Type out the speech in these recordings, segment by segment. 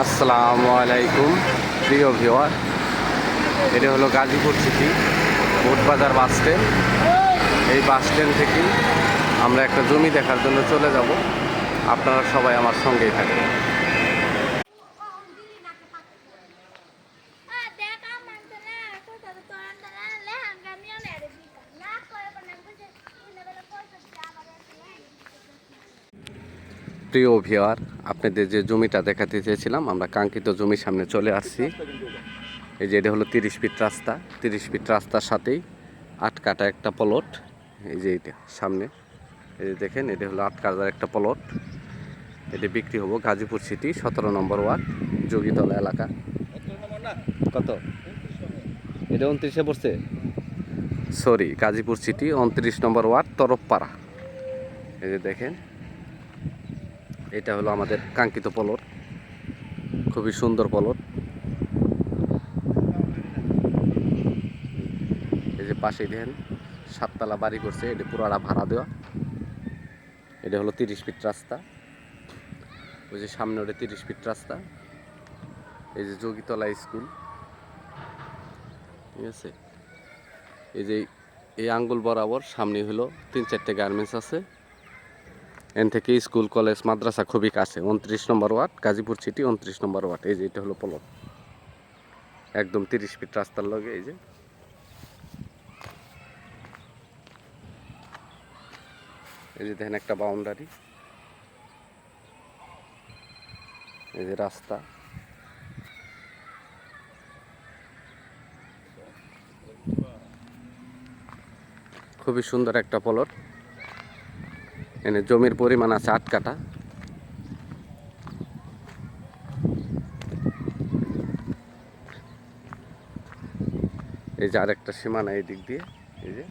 আসসালামু আলাইকুম, প্রিয় ভিওয়ার এটা হলো গাজীপুর সিটি ভোটবাজার বাস স্ট্যান্ড এই বাস স্ট্যান্ড থেকেই আমরা একটা জমি দেখার জন্য চলে যাব। আপনারা সবাই আমার সঙ্গেই থাকবেন। প্রিয় ভিওয়ার আপনাদের যে জমিটা দেখাতে চেয়েছিলাম, আমরা কাঙ্ক্ষিত জমির সামনে চলে আসছি। এই যে এটা হলো তিরিশ ফিট রাস্তা। তিরিশ ফিট রাস্তার সাথেই আট কাটা একটা প্লট এই যে এটা সামনে। এই যে দেখেন, এটা হলো আট কাটার একটা প্লট এটি বিক্রি হব গাজীপুর সিটি সতেরো নম্বর ওয়ার্ড, যোগীতলা এলাকা। কত? এটা উনত্রিশে পড়ছে? সরি গাজীপুর সিটি উনত্রিশ নম্বর ওয়ার্ড, তরফপাড়া। এই যে দেখেন এটা হলো আমাদের কাঙ্ক্ষিত পলট খুবই সুন্দর পলট এই যে পাশে দেখেন, সাততলা বাড়ি করছে, এটা পুরাটা ভাড়া দেওয়া। এটা হলো তিরিশ ফিট রাস্তা। ওই যে সামনে ওটা তিরিশ ফিট রাস্তা। এই যে যোগীতলা স্কুল। ঠিক আছে? এই যে এই আঙ্গুল বরাবর সামনে হলো তিন চারটে গার্মেন্টস আছে। এন থেকে স্কুল, কলেজ, মাদ্রাসা খুবই কাছে। উনত্রিশ নম্বর ওয়ার্ড, গাজীপুর সিটি, উনত্রিশ নম্বর ওয়ার্ড। এই যে, এটা হলো পলট একদম তিরিশ ফিট রাস্তার লগে, এই যে। এই যে দেখেন একটা বাউন্ডারি এই যে রাস্তা। খুবই সুন্দর একটা পলট এনে জমির পরিমাণ আছে আট কাটা এই যে আরেকটা সীমানা এই দিক দিয়ে, এই যে।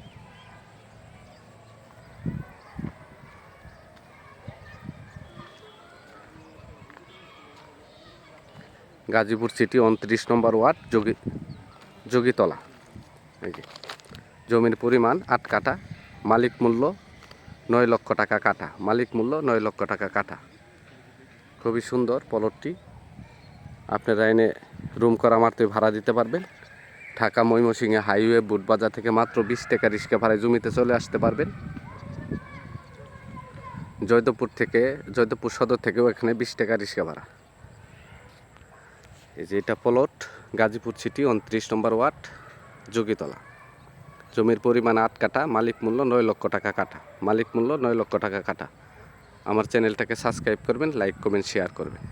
গাজীপুর সিটি উনত্রিশ নম্বর ওয়ার্ড, যোগী যোগীতলা। এই যে। জমির পরিমাণ আট কাটা মালিক মূল্য নয় লক্ষ টাকা কাটা। মালিক মূল্য নয় লক্ষ টাকা কাটা। খুবই সুন্দর পলটটি। আপনারা এনে রুম করা মারতে ভাড়া দিতে পারবেন। ঢাকা ময়মনসিংহে হাইওয়ে বুটবাজার থেকে মাত্র বিশ টাকা রিক্সা ভাড়ায় জমিতে চলে আসতে পারবেন। জয়দেবপুর থেকে জয়দেবপুর সদর থেকেও এখানে বিশ টাকা রিক্সা ভাড়া। এই যে এটা পলট, গাজীপুর সিটি, উনত্রিশ নম্বর ওয়ার্ড, যোগীতলা। জমির পরিমাণ আট কাটা মালিক মূল্য নয় লক্ষ টাকা কাটা মালিক মূল্য নয় লক্ষ টাকা কাটা আমার চ্যানেলটাকে সাবস্ক্রাইব করবেন, লাইক, কমেন্ট, শেয়ার করবেন।